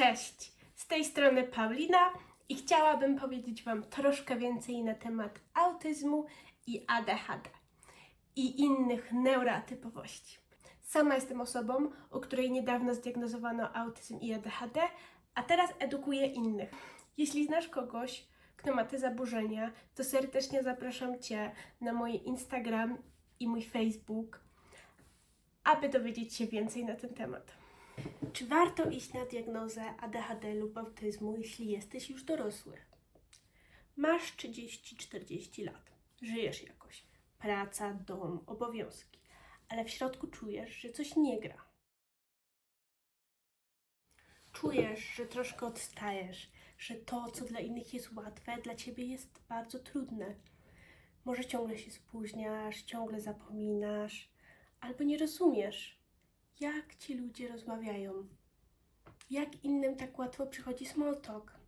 Cześć, z tej strony Paulina i chciałabym powiedzieć Wam troszkę więcej na temat autyzmu i ADHD i innych neurotypowości. Sama jestem osobą, u której niedawno zdiagnozowano autyzm i ADHD, a teraz edukuję innych. Jeśli znasz kogoś, kto ma te zaburzenia, to serdecznie zapraszam Cię na mój Instagram i mój Facebook, aby dowiedzieć się więcej na ten temat. Czy warto iść na diagnozę ADHD lub autyzmu, jeśli jesteś już dorosły? Masz 30-40 lat, żyjesz jakoś, praca, dom, obowiązki, ale w środku czujesz, że coś nie gra. Czujesz, że troszkę odstajesz, że to, co dla innych jest łatwe, dla ciebie jest bardzo trudne. Może ciągle się spóźniasz, ciągle zapominasz, albo nie rozumiesz, jak ci ludzie rozmawiają. Jak innym tak łatwo przychodzi small talk.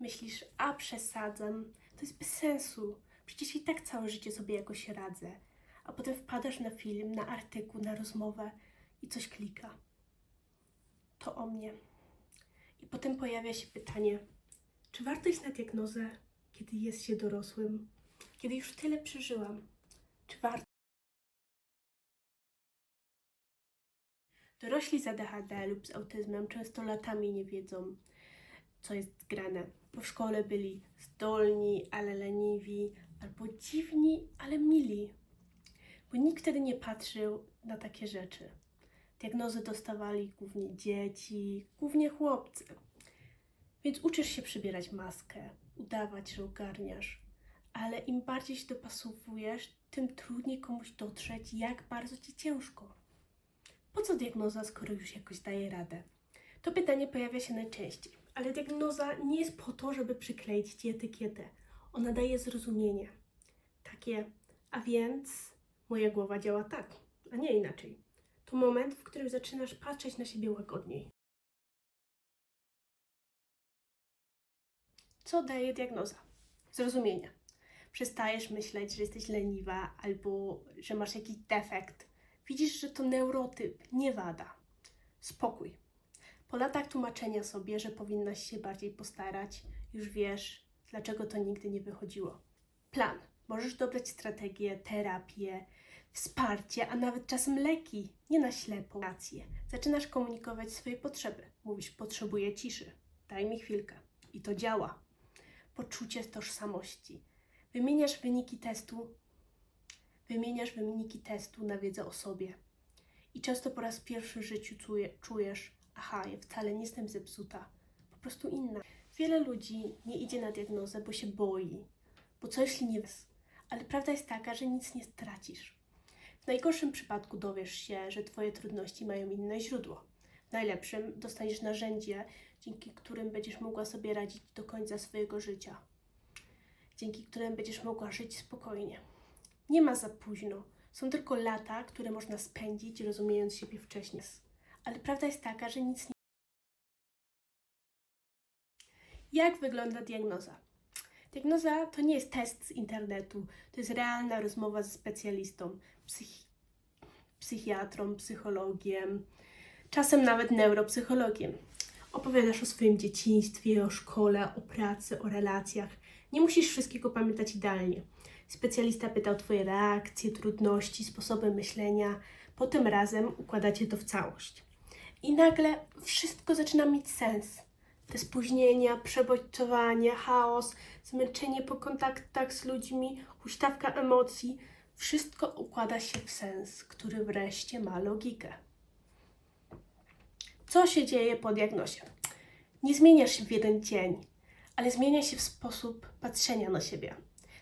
Myślisz, a przesadzam, to jest bez sensu. Przecież i tak całe życie sobie jakoś radzę. A potem wpadasz na film, na artykuł, na rozmowę i coś klika. To o mnie. I potem pojawia się pytanie, czy warto iść na diagnozę, kiedy jest się dorosłym, kiedy już tyle przeżyłam? Czy warto? Dorośli z ADHD lub z autyzmem często latami nie wiedzą, co jest grane. W szkole byli zdolni, ale leniwi, albo dziwni, ale mili. Bo nikt wtedy nie patrzył na takie rzeczy. Diagnozy dostawali głównie dzieci, głównie chłopcy. Więc uczysz się przybierać maskę, udawać, że ogarniasz. Ale im bardziej się dopasowujesz, tym trudniej komuś dotrzeć, jak bardzo ci ciężko. Po co diagnoza, skoro już jakoś daje radę? To pytanie pojawia się najczęściej, ale diagnoza nie jest po to, żeby przykleić ci etykietę. Ona daje zrozumienie. Takie, a więc moja głowa działa tak, a nie inaczej. To moment, w którym zaczynasz patrzeć na siebie łagodniej. Co daje diagnoza? Zrozumienie. Przestajesz myśleć, że jesteś leniwa albo że masz jakiś defekt. Widzisz, że to neurotyp, nie wada. Spokój. Po latach tłumaczenia sobie, że powinnaś się bardziej postarać, już wiesz, dlaczego to nigdy nie wychodziło. Plan. Możesz dobrać strategię, terapię, wsparcie, a nawet czasem leki, nie na ślepo. Rację. Zaczynasz komunikować swoje potrzeby. Mówisz, potrzebuję ciszy, daj mi chwilkę. I to działa. Poczucie tożsamości. Wymieniasz wyniki testu, wymieniasz wyniki testu na wiedzę o sobie. I często po raz pierwszy w życiu czuje, czujesz, aha, ja wcale nie jestem zepsuta, po prostu inna. Wiele ludzi nie idzie na diagnozę, bo się boi, bo co jeśli nie wiesz? Ale prawda jest taka, że nic nie stracisz. W najgorszym przypadku dowiesz się, że Twoje trudności mają inne źródło. W najlepszym dostaniesz narzędzie, dzięki którym będziesz mogła sobie radzić do końca swojego życia. Dzięki którym będziesz mogła żyć spokojnie. Nie ma za późno. Są tylko lata, które można spędzić, rozumiejąc siebie wcześniej. Ale prawda jest taka, że nic nie. Jak wygląda diagnoza? Diagnoza to nie jest test z internetu, to jest realna rozmowa ze specjalistą, psychi- psychiatrą, psychologiem, czasem nawet neuropsychologiem. Opowiadasz o swoim dzieciństwie, o szkole, o pracy, o relacjach. Nie musisz wszystkiego pamiętać idealnie. Specjalista pyta o Twoje reakcje, trudności, sposoby myślenia. Potem razem układacie to w całość. I nagle wszystko zaczyna mieć sens. Te spóźnienia, przebodźcowanie, chaos, zmęczenie po kontaktach z ludźmi, huśtawka emocji wszystko układa się w sens, który wreszcie ma logikę. Co się dzieje po diagnozie? Nie zmieniasz się w jeden dzień, ale zmienia się w sposób patrzenia na siebie.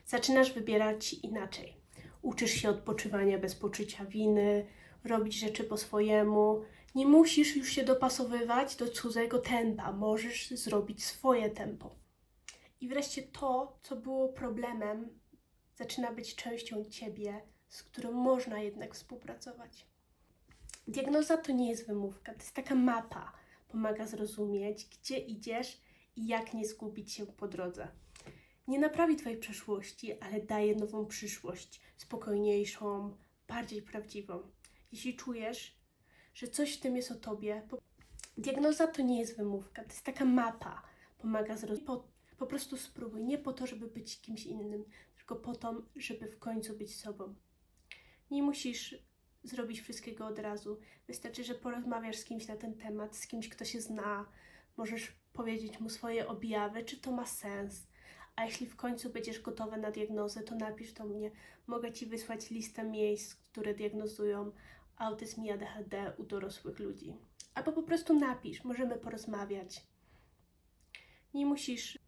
Zaczynasz wybierać inaczej. Uczysz się odpoczywania bez poczucia winy, robić rzeczy po swojemu. Nie musisz już się dopasowywać do cudzego tempa, możesz zrobić swoje tempo. I wreszcie to, co było problemem, zaczyna być częścią ciebie, z którą można jednak współpracować. Diagnoza to nie jest wymówka, to jest taka mapa. Pomaga zrozumieć, gdzie idziesz i jak nie zgubić się po drodze. Nie naprawi Twojej przeszłości, ale daje nową przyszłość, spokojniejszą, bardziej prawdziwą. Jeśli czujesz, że coś w tym jest o Tobie, po- Diagnoza to nie jest wymówka, to jest taka mapa. Pomaga zrozumieć. Po, po prostu spróbuj. Nie po to, żeby być kimś innym, tylko po to, żeby w końcu być sobą. Nie musisz zrobić wszystkiego od razu. Wystarczy, że porozmawiasz z kimś na ten temat, z kimś, kto się zna. Możesz powiedzieć mu swoje objawy, czy to ma sens. A jeśli w końcu będziesz gotowa na diagnozę, to napisz do mnie. Mogę Ci wysłać listę miejsc, które diagnozują autyzm i ADHD u dorosłych ludzi. Albo po prostu napisz, możemy porozmawiać. Nie musisz.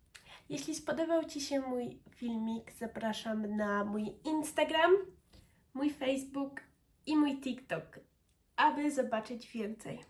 Jeśli spodobał Ci się mój filmik, zapraszam na mój Instagram, mój Facebook i mój TikTok, aby zobaczyć więcej.